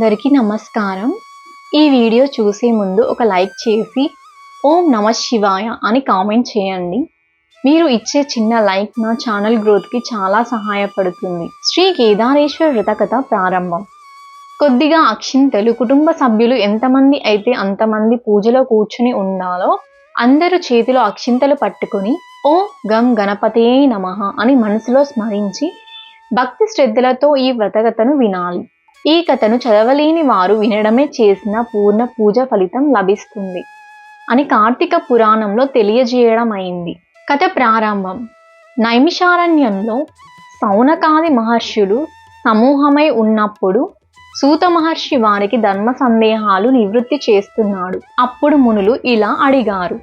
అందరికీ నమస్కారం. ఈ వీడియో చూసే ముందు ఒక లైక్ చేసి ఓం నమ శివాయ అని కామెంట్ చేయండి. మీరు ఇచ్చే చిన్న లైక్ నా ఛానల్ గ్రోత్కి చాలా సహాయపడుతుంది. శ్రీ కేదారేశ్వర వ్రతకథ ప్రారంభం. కొద్దిగా అక్షింతలు కుటుంబ సభ్యులు ఎంతమంది అయితే అంతమంది పూజలో కూర్చుని ఉండాలో అందరూ చేతిలో అక్షింతలు పట్టుకొని ఓ గం గణపతే నమః అని మనసులో స్మరించి భక్తి శ్రద్ధలతో ఈ వ్రతకథను వినాలి. ఈ కథను చదవలేని వారు వినడమే చేసిన పూర్ణ పూజ ఫలితం లభిస్తుంది అని కార్తీక పురాణంలో తెలియజేయడం అయింది కథ ప్రారంభం. నైమిషారణ్యంలో సౌనకాది మహర్షులు సమూహమై ఉన్నప్పుడు సూత మహర్షి వారికి ధర్మ సందేహాలు నివృత్తి చేస్తున్నాడు. అప్పుడు మునులు ఇలా అడిగారు.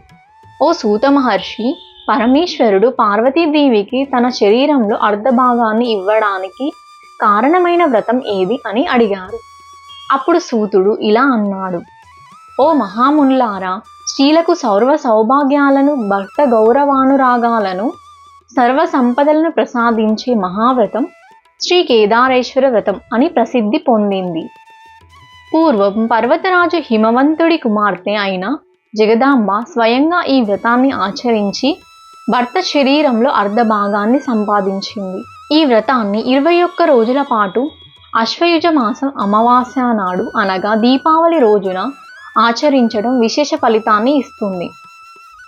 ఓ సూత మహర్షి పరమేశ్వరుడు పార్వతీదేవికి తన శరీరంలో అర్ధభాగాన్ని ఇవ్వడానికి కారణమైన వ్రతం ఏది అని అడిగారు. అప్పుడు సూతుడు ఇలా అన్నాడు. ఓ మహామునులారా స్త్రీలకు సౌర్వ సౌభాగ్యాలను భర్త గౌరవానురాగాలను సర్వ సంపదలను ప్రసాదించే మహావ్రతం శ్రీ కేదారేశ్వర వ్రతం అని ప్రసిద్ధి పొందింది. పూర్వం పర్వతరాజు హిమవంతుడి కుమార్తె అయిన జగదాంబ స్వయంగా ఈ వ్రతాన్ని ఆచరించి భర్త శరీరంలో అర్ధ భాగాన్ని సంపాదించింది. ఈ వ్రతాన్ని ఇరవై ఒక్క రోజుల పాటు అశ్వయుజ మాసం అమావాస్య నాడు అనగా దీపావళి రోజున ఆచరించడం విశేష ఫలితాన్ని ఇస్తుంది.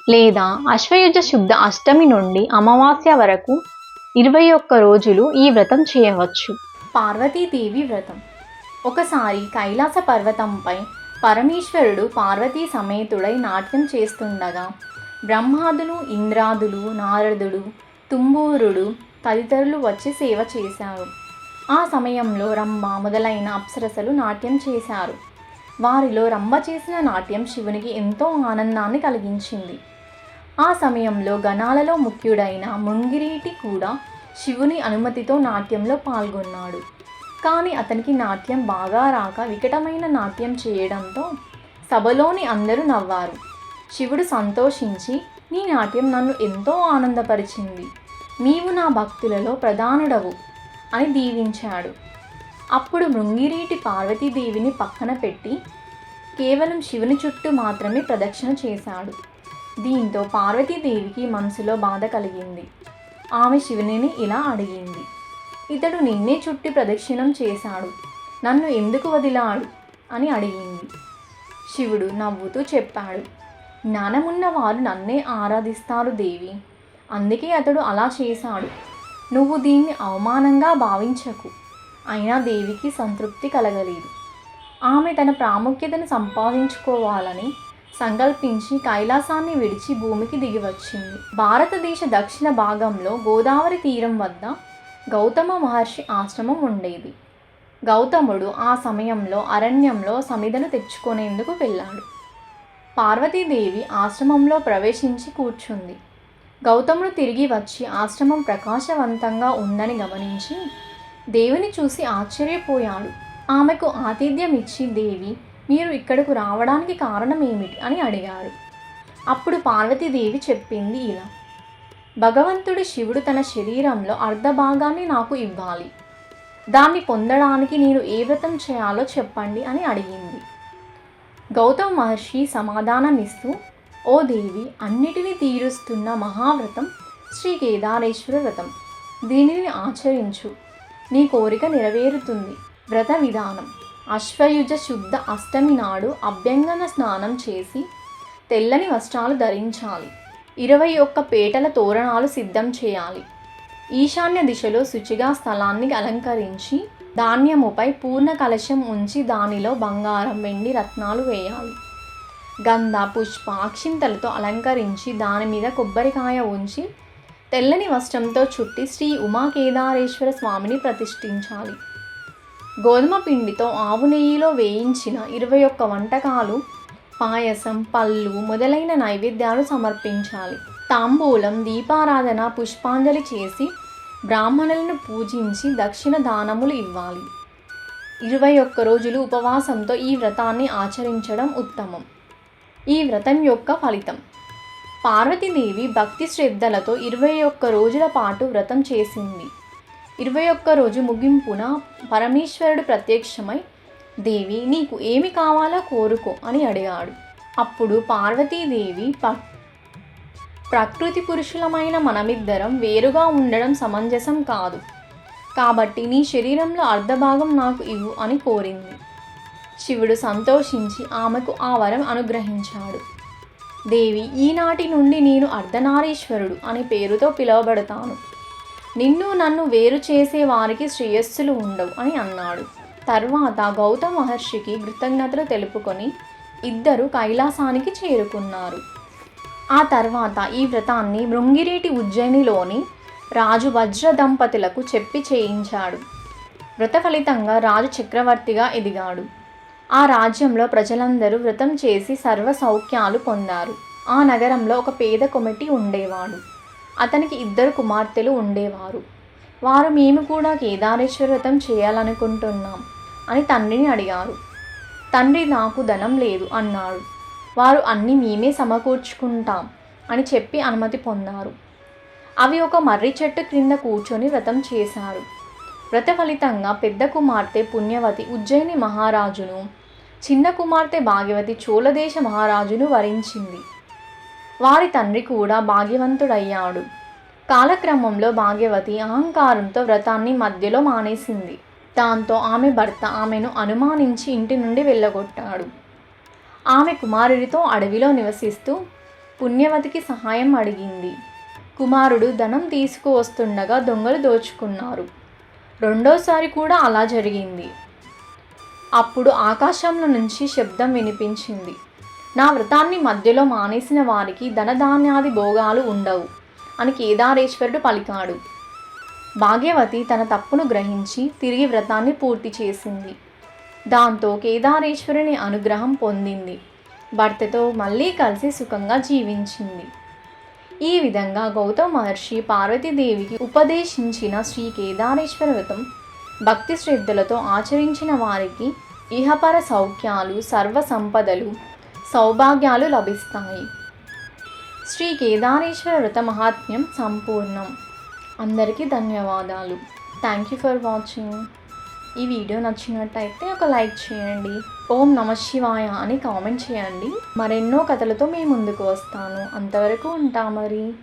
లేదా అశ్వయుజ శుద్ధ అష్టమి నుండి అమావాస్య వరకు ఇరవై ఒక్క రోజులు ఈ వ్రతం చేయవచ్చు. పార్వతీదేవి వ్రతం. ఒకసారి కైలాస పర్వతంపై పరమేశ్వరుడు పార్వతీ సమేతుడై నాట్యం చేస్తుండగా బ్రహ్మాదులు ఇంద్రాదులు నారదుడు తుంబూరుడు తదితరులు వచ్చి సేవ చేశారు. ఆ సమయంలో రంభ మొదలైన అప్సరసలు నాట్యం చేశారు. వారిలో రంభ చేసిన నాట్యం శివునికి ఎంతో ఆనందాన్ని కలిగించింది. ఆ సమయంలో గణాలలో ముఖ్యుడైన ముంగిరీటి కూడా శివుని అనుమతితో నాట్యంలో పాల్గొన్నాడు. కానీ అతనికి నాట్యం బాగా రాక వికటమైన నాట్యం చేయడంతో సభలోని అందరూ నవ్వారు. శివుడు సంతోషించి నీ నాట్యం నన్ను ఎంతో ఆనందపరిచింది. నీవు నా భక్తులలో ప్రధానుడవు అని దీవించాడు. అప్పుడు మృంగిరీటి పార్వతీదేవిని పక్కన పెట్టి కేవలం శివుని చుట్టూ మాత్రమే ప్రదక్షిణ చేశాడు. దీంతో పార్వతీదేవికి మనసులో బాధ కలిగింది. ఆమె శివునిని ఇలా అడిగింది ఇతడు నిన్నే చుట్టి ప్రదక్షిణం చేశాడు. నన్ను ఎందుకు వదిలాడు? అని అడిగింది. శివుడు నవ్వుతూ చెప్పాడు జ్ఞానమున్న వారు నన్నే ఆరాధిస్తారు దేవి. అందుకే అతడు అలా చేశాడు. నువ్వు దీన్ని అవమానంగా భావించకు. అయినా దేవికి సంతృప్తి కలగలేదు. ఆమె తన ప్రాముఖ్యతను సంపాదించుకోవాలని సంకల్పించి కైలాసాన్ని విడిచి భూమికి దిగివచ్చింది. భారతదేశ దక్షిణ భాగంలో గోదావరి తీరం వద్ద గౌతమ మహర్షి ఆశ్రమం ఉండేది. గౌతముడు ఆ సమయంలో అరణ్యంలో సమిధను తెచ్చుకునేందుకు వెళ్ళాడు. పార్వతీదేవి ఆశ్రమంలో ప్రవేశించి కూర్చుంది. గౌతముడు తిరిగి వచ్చి ఆశ్రమం ప్రకాశవంతంగా ఉందని గమనించి దేవిని చూసి ఆశ్చర్యపోయాడు. ఆమెకు ఆతిథ్యం ఇచ్చి దేవి మీరు ఇక్కడకు రావడానికి కారణం ఏమిటి అని అడిగారు అప్పుడు పార్వతీదేవి చెప్పింది ఇలా భగవంతుడి శివుడు తన శరీరంలో అర్ధభాగాన్ని నాకు ఇవ్వాలి. దాన్ని పొందడానికి నేను ఏ వ్రతం చేయాలో చెప్పండి అని అడిగింది. గౌతమ్ మహర్షి సమాధానమిస్తూ ఓ దేవి అన్నిటినీ తీరుస్తున్న మహావ్రతం శ్రీ కేదారేశ్వర వ్రతం. దీనిని ఆచరించు. నీ కోరిక నెరవేరుతుంది. వ్రత విధానం. అశ్వయుజ శుద్ధ అష్టమి నాడు అభ్యంగన స్నానం చేసి తెల్లని వస్త్రాలు ధరించాలి. ఇరవై ఒక్క పేటల తోరణాలు సిద్ధం చేయాలి. ఈశాన్య దిశలో శుచిగా స్థలాన్ని అలంకరించి ధాన్యముపై పూర్ణ కలశం ఉంచి దానిలో బంగారం వెండి రత్నాలు వేయాలి. గంధ పుష్ప అక్షింతలతో అలంకరించి దాని మీద కొబ్బరికాయ ఉంచి తెల్లని వస్త్రంతో చుట్టి శ్రీ ఉమాకేదారేశ్వర స్వామిని ప్రతిష్ఠించాలి. గోధుమ పిండితో ఆవు నెయ్యిలో వేయించిన ఇరవై ఒక్క వంటకాలు పాయసం పళ్ళు మొదలైన నైవేద్యాలు సమర్పించాలి. తాంబూలం దీపారాధన పుష్పాంజలి చేసి బ్రాహ్మణులను పూజించి దక్షిణ దానములు ఇవ్వాలి. ఇరవై ఒక్క రోజులు ఉపవాసంతో ఈ వ్రతాన్ని ఆచరించడం ఉత్తమం. ఈ వ్రతం యొక్క ఫలితం. పార్వతీదేవి భక్తి శ్రద్ధలతో ఇరవై ఒక్క రోజుల పాటు వ్రతం చేసింది. ఇరవై ఒక్క రోజు ముగింపున పరమేశ్వరుడు ప్రత్యక్షమై దేవి నీకు ఏమి కావాలో కోరుకో అని అడిగాడు. అప్పుడు పార్వతీదేవి ప ప్రకృతి పురుషులమైన మనమిద్దరం వేరుగా ఉండడం సమంజసం కాదు. కాబట్టి నీ శరీరంలో అర్ధభాగం నాకు ఇవ్వు అని కోరింది. శివుడు సంతోషించి ఆమెకు ఆ వరం అనుగ్రహించాడు. దేవి ఈనాటి నుండి నేను అర్ధనారీశ్వరుడు అనే పేరుతో పిలువబడతాను. నిన్ను నన్ను వేరు చేసే వారికి శ్రేయస్సులు ఉండవు అని అన్నాడు. తర్వాత గౌతమ మహర్షికి కృతజ్ఞతలు తెలుపుకొని ఇద్దరు కైలాసానికి చేరుకున్నారు. ఆ తర్వాత ఈ వ్రతాన్ని మృంగిరేటి ఉజ్జయినిలోని రాజు వజ్ర దంపతులకు చెప్పి చేయించాడు. వ్రత ఫలితంగా రాజు చక్రవర్తిగా ఎదిగాడు. ఆ రాజ్యంలో ప్రజలందరూ వ్రతం చేసి సర్వ సౌఖ్యాలు పొందారు. ఆ నగరంలో ఒక పేద కొమిటి ఉండేవాడు. అతనికి ఇద్దరు కుమార్తెలు ఉండేవారు. వారు మేము కూడా కేదారేశ్వర వ్రతం చేయాలనుకుంటున్నాం అని తండ్రిని అడిగారు. తండ్రి నాకు ధనం లేదు అన్నాడు. వారు అన్నీ మేమే సమకూర్చుకుంటాం అని చెప్పి అనుమతి పొందారు. అవి ఒక మర్రి చెట్టు క్రింద కూర్చొని వ్రతం చేశారు. వ్రత ఫలితంగా పెద్ద కుమార్తె పుణ్యవతి ఉజ్జయిని మహారాజును చిన్న కుమార్తె భాగ్యవతి చోళదేశ మహారాజును వరించింది. వారి తండ్రి కూడా భాగ్యవంతుడయ్యాడు. కాలక్రమంలో భాగ్యవతి అహంకారంతో వ్రతాన్ని మధ్యలో మానేసింది. దాంతో ఆమె భర్త ఆమెను అనుమానించి ఇంటి నుండి వెళ్ళగొట్టాడు. ఆమె కుమారుడితో అడవిలో నివసిస్తూ పుణ్యవతికి సహాయం అడిగింది. కుమారుడు ధనం తీసుకువస్తుండగా దొంగలు దోచుకున్నారు. రెండోసారి కూడా అలా జరిగింది. అప్పుడు ఆకాశంలో నుంచి శబ్దం వినిపించింది. నా వ్రతాన్ని మధ్యలో మానేసిన వారికి ధనధాన్యాది భోగాలు ఉండవు అని కేదారేశ్వరుడు పలికాడు. భాగ్యవతి తన తప్పును గ్రహించి తిరిగి వ్రతాన్ని పూర్తి చేసింది. దాంతో కేదారేశ్వరుని అనుగ్రహం పొందింది. భర్తతో మళ్ళీ కలిసి సుఖంగా జీవించింది. ఈ విధంగా గౌతమ మహర్షి పార్వతీదేవికి ఉపదేశించిన శ్రీ కేదారేశ్వర వ్రతం భక్తి శ్రద్ధలతో ఆచరించిన వారికి ఇహపర సౌఖ్యాలు సర్వ సంపదలు సౌభాగ్యాలు లభిస్తాయి. శ్రీ కేదారేశ్వర వ్రత మహాత్మ్యం సంపూర్ణం. అందరికీ ధన్యవాదాలు. థ్యాంక్ యూ ఫర్ వాచింగ్ ఈ వీడియో నచ్చినట్టయితే ఒక లైక్ చేయండి. ఓం నమ శివాయ అని కామెంట్ చేయండి. మరెన్నో కథలతో మీ ముందుకు వస్తాను. అంతవరకు ఉంటా మరి.